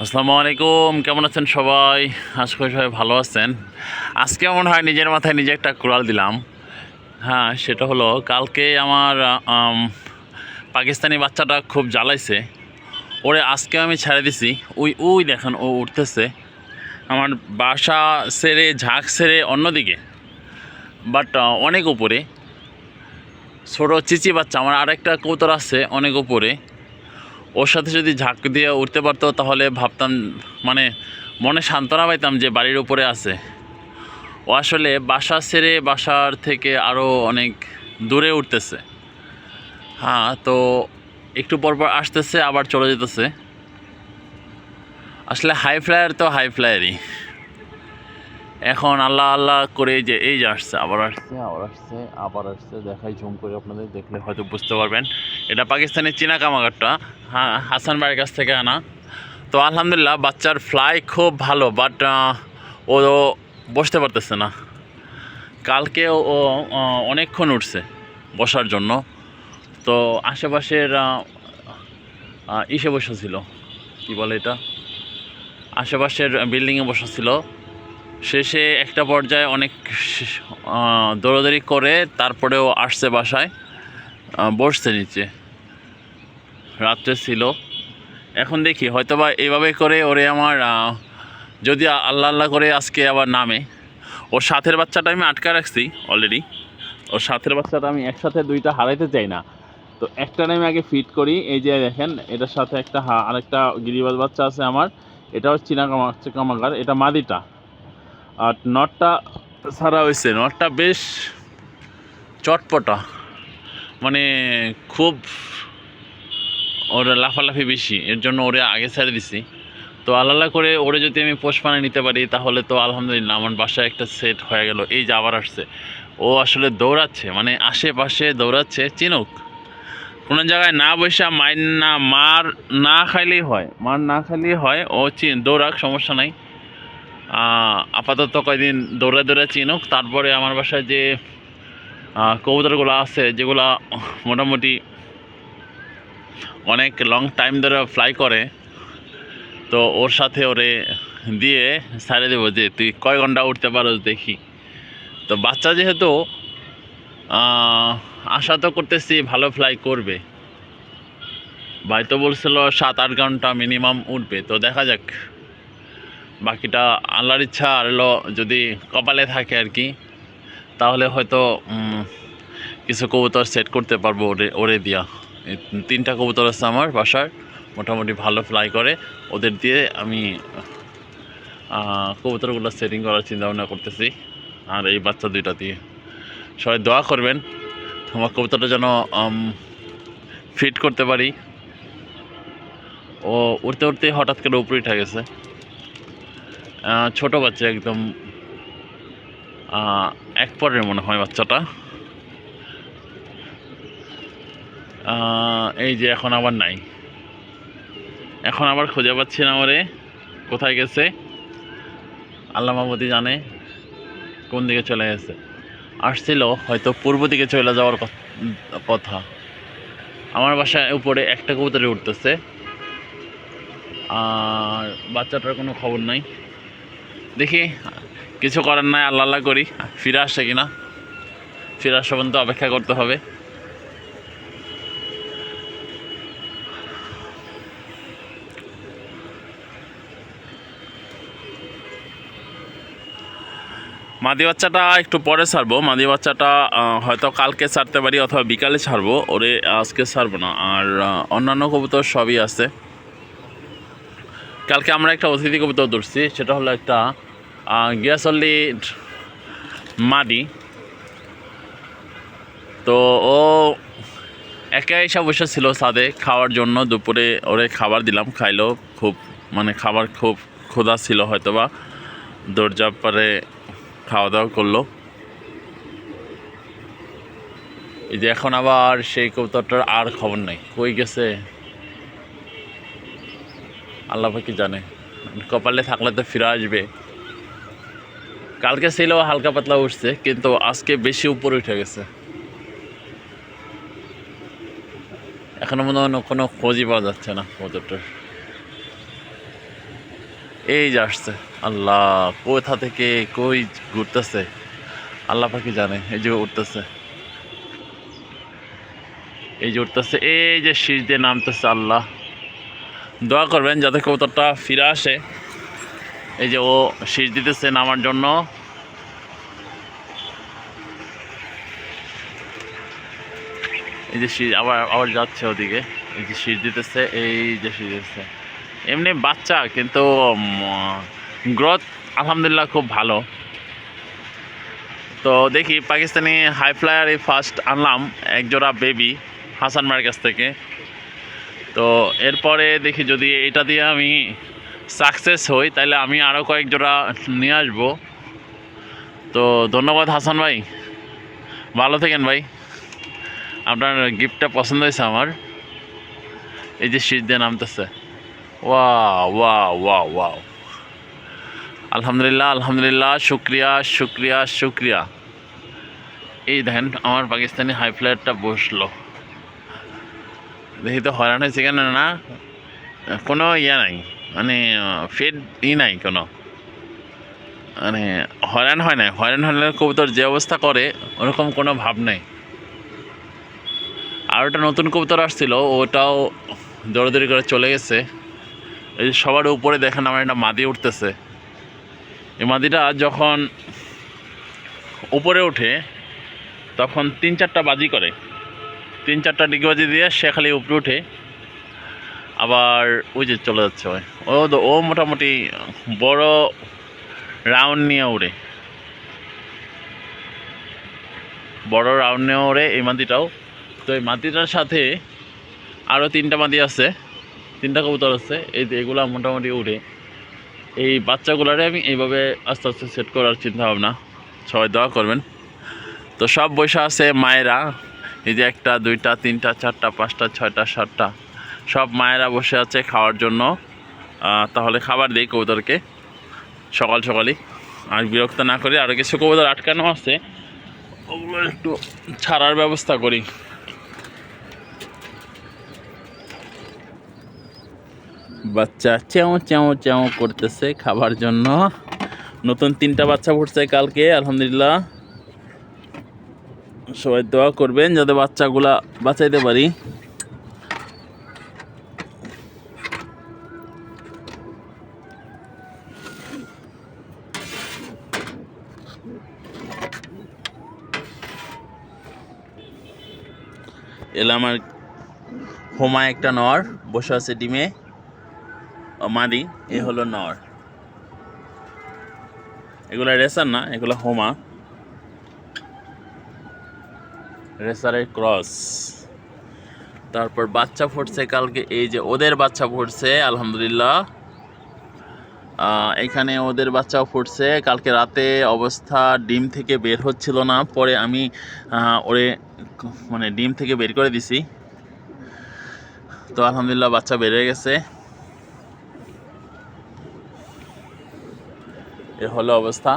আসসালামু আলাইকুম, কেমন আছেন সবাই? আশা করি সবাই ভালো আছেন। আজকে মনে হয় নিজের মাথায় নিজে একটা কুড়াল দিলাম। হ্যাঁ সেটা হলো কালকে আমার পাকিস্তানি বাচ্চাটা খুব জ্বালাইছে। ওরে আজকে আমি ছেড়ে দিছি। ওই ওই দেখেন, ও উঠতেছে। আমার বাসা সেরে ঝাঁক সেরে অন্যদিকে। বাট অনেক উপরে। ছোটো, চিচি বাচ্চা। আমার আরেকটা কৌতর আছে অনেক উপরে। ওর সাথে যদি ঝাঁক দিয়ে উঠতে পারতো, তাহলে ভাবতাম মানে মনে সান্ত্বনা পাইতাম যে বাড়ির উপরে আছে। ও আসলে বাসা ছেড়ে বাসার থেকে আরও অনেক দূরে উঠতেছে। হ্যাঁ তো একটু পরপর পর আসতেছে, আবার চলে যেতেছে। আসলে হাই ফ্লায়ার তো হাই ফ্লায়ারই এখন আল্লাহ আল্লাহ করে যে এই যে আসছে, আবার আসছে আবার আসছে আবার আসছে। দেখাই ঝুম করে আপনাদের, দেখলে হয়তো বুঝতে পারবেন। এটা পাকিস্তানের চীনা কামাগারটা হ্যাঁ হাসান বাড়ির কাছ থেকে আনা। তো আলহামদুলিল্লাহ, বাচ্চার ফ্লাই খুব ভালো বাট ও বসতে পারতেছে না। কালকে ও অনেকক্ষণ উঠছে বসার জন্য। তো আশেপাশের ইসে বসেছিল। কী বলে এটা? আশেপাশের বিল্ডিংয়ে বসেছিল। শেষে একটা পর্যায়ে অনেক দৌড়াদৌড়ি করে তারপরেও আসছে বাসায় বসছে নিচে। রাত্রে ছিল। এখন দেখি, হয়তোবা এইভাবে করে ওরে আমার যদি আল্লাহ আল্লাহ করে আজকে আবার নামে। ওর সাথের বাচ্চাটা আমি আটকা রাখছি অলরেডি ওর সাথের বাচ্চাটা আমি একসাথে দুইটা হারাইতে চাই না। তো একটা আমি আগে ফিট করি। এই যে দেখেন, এটার সাথে একটা আরেকটা গিরিবাজ বাচ্চা আছে আমার। এটাও চীনা কামা কামাগার এটা মাদিটা। আর নটটা ছাড়া হয়েছে নটটা বেশ চটপটা। মানে খুব ওর লাফালাফি বেশি। এর জন্য ওরে আগে ছেড়ে দিছি। তো আলাদা করে ওরে যদি আমি পোষ পোষপানে নিতে পারি, তাহলে তো আলহামদুলিল্লাহ আমার বাসায় একটা সেট হয়ে গেল। এই যে আবার আসছে। ও আসলে দৌড়াচ্ছে মানে আশেপাশে দৌড়াচ্ছে, চিনুক। কোনো জায়গায় না বসে মাইন না, মার না খাইলেই হয়। মার না খাইলেই হয়, ও চিন দৌড়াক, সমস্যা নাই। আপাতত কয়দিন দৌড়ে দৌড়ে চিনুক। তারপরে আমার বাসায় যে কবুতরগুলো আছে, যেগুলা মোটামুটি অনেক লং টাইম ধরে ফ্লাই করে, তো ওর সাথে ওরে দিয়ে ছাড়ে দেবো যে, তুই কয় ঘণ্টা উঠতে পারো দেখি? তো বাচ্চা যেহেতু আশা তো করতেছি ভালো ফ্লাই করবে। ভাই তো বলছিল সাত আট ঘণ্টা মিনিমাম উঠবে। তো দেখা যাক। বাকিটা আল্লাহর ইচ্ছা আর হলো যদি কপালে থাকে আর কি, তাহলে হয়তো কিছু কবুতর সেট করতে পারব ওরে ওরে দিয়া। তিনটা কবুতর আছে আমার বাসার, মোটামুটি ভালো ফ্লাই করে। ওদের দিয়ে আমি কবুতরগুলো সেটিং করার চিন্তা ভাবনা করতেছি, আর এই বাচ্চা দুইটা দিয়ে। সবাই দোয়া করবেন, আমার কবুতরটা যেন ফিট করতে পারি। ও উঠতে উঠতে হঠাৎ করে উপরে উঠে গেছে। ছোট বাচ্চা একদম এক পরের মনে হয় বাচ্চাটা। এই যে এখন আবার নাই। এখন আবার খুঁজে পাচ্ছি না ওরে, কোথায় গেছে? আল্লাহ জানে কোন দিকে চলে গেছে। আসছিল হয়তো পূর্ব দিকে চলে যাওয়ার কথা। আমার বাসায় উপরে একটা কবুতরে উঠতেছে। আর বাচ্চাটার কোনো খবর নাই। দেখি, কিছু করার নাই, আল্লাহ আল্লাহ করি। ফিরে আসছে কিনা? ফিরে আসা পর্যন্ত অপেক্ষা করতে হবে। মাদি বাচ্চাটা একটু পরে ছাড়বো। মাদি বাচ্চাটা হয়তো কালকে ছাড়তে পারি অথবা বিকালে ছাড়বো। ওরে, আজকে ছাড়বো না। আর অন্যান্য কবুতর সবই আছে। কালকে আমরা একটা অতিথি কবিতা ধরছি, সেটা হলো একটা গিয়াসল্লি মাদি তো ও একা এসে বসে ছিল ছাদে খাওয়ার জন্য, দুপুরে ওরে খাবার দিলাম, খাইলো, খুব মানে খাবার খুব ক্ষুধা ছিল হয়তোবা। দরজা পরে খাওয়া দাওয়া করল। এই যে এখন আবার সেই কবুতরটার আর খবর নাই। কই গেছে? আল্লাহ কি জানে? কপালে থাকলে তো ফিরে আসবে। কালকে ছিল, হালকা পাতলা উঠছে, কিন্তু আজকে বেশি উপরে উঠে গেছে। এখনও মনে হয় কোনো খোঁজই পাওয়া যাচ্ছে না কবুতরটার এই যে আসছে, আল্লাহ, কোথা থেকে কই ঘুরতেছে? আল্লাহ পাখি জানে, এই যে উঠতেছে। এই যে উঠতেছে, এই যে দিয়ে নামতেছে আল্লাহ। দোয়া করবেন যাতে কবুতরটা ফিরে আসে। এই যে ও শীষ দিতেছে নামার জন্য। এই যে শীষ আবার আবার যাচ্ছে ওদিকে। এই যে শীষ দিতেছে, এই যে শীষ দিতেছে। এমনি বাচ্চা, কিন্তু গ্রোথ আলহামদুলিল্লাহ খুব ভালো। তো দেখি, পাকিস্তানি হাই ফ্লায়ার এই ফার্স্ট আনলাম এক জোড়া বেবি হাসান মার কাছ থেকে। তো এরপরে দেখি যদি এটা দিয়ে আমি সাকসেস হই, তাহলে আমি আরও কয়েক জোড়া নিয়ে আসব। তো ধন্যবাদ হাসান ভাই। ভালো থাকেন ভাই। আপনার গিফটটা পছন্দ হয়েছে আমার। এই যে শীত দিয়ে নামতেছে। ওয়া ওয়া ওয়া ওয়াও। আলহামদুলিল্লাহ আলহামদুলিল্লাহ, শুক্রিয়া শুক্রিয়া শুক্রিয়া। এই দেখেন, আমার পাকিস্তানি হাই ফ্লাইটটা বসল। দেখি তো হয়রান হয়েছে কেন না? কোনো ইয়ে নাই মানে ফেড ই নাই কোনো। মানে হয়রান হয় না হয়রান হলে কবুতর যে অবস্থা করে, ওরকম কোনো ভাব নেই। আর ওটা নতুন কবুতর আসছিল, ওটাও দৌড়াদৌড়ি করে চলে গেছে। এই যে সবার উপরে দেখেন আমার একটা মাদি উঠতেছে। এই মাদিটা যখন উপরে ওঠে, তখন তিন চারটা বাজি করে। তিন চারটা ডিগবাজি দিয়ে সে খালি উপরে উঠে আবার ওই যে চলে যাচ্ছে ও ও মোটামুটি বড় রাউন্ড নিয়ে উড়ে বড় রাউন্ড নিয়ে উড়ে এই মাদিটাও তো এই মাদিটার সাথে আরও তিনটা মাদি আছে, তিনটা কবুতর আছে, এই এগুলা মোটামুটি উড়ে। এই বাচ্চাগুলারে আমি এইভাবে আস্তে আস্তে সেট করার চিন্তা ভাবনা সবাই দোয়া করবেন। তো সব বৈশা আছে মায়েরা। এই যে একটা, দুইটা, তিনটা, চারটা, পাঁচটা, ছয়টা, সাতটা, সব মায়েরা বসে আছে খাওয়ার জন্য। তাহলে খাবার দিই কবুতরকে। সকাল সকালই। আর বিরক্ত না করে আরও কিছু কবুতর আটকানো আছে। ওগুলো একটু ছাড়ার ব্যবস্থা করি। বাচ্চা চেও চেও চেও করতেছে খাবার জন্য। নতুন তিনটা বাচ্চা ফুটছে কালকে, আলহামদুলিল্লাহ। সবাই দোয়া করবেন যাতে বাচ্চাগুলা বাঁচাইতে পারি। এলা আমার হোমা একটা নর, বসে আছে ডিমে। মাদি, এ হলো নর। এগুলো রেসার না, এগুলো হোমা। রেসারের ক্রস। তারপর বাচ্চা ফুটছে কালকে, এই যে ওদের বাচ্চা ফুটছে, আলহামদুলিল্লাহ। এখানে ওদের বাচ্চাও ফুটছে। কালকে রাতে অবস্থা ডিম থেকে বের হচ্ছিল না, পরে আমি ওরে মানে ডিম থেকে বের করে দিছি। তো আলহামদুলিল্লাহ বাচ্চা বেড়ে গেছে। এ হলো অবস্থা।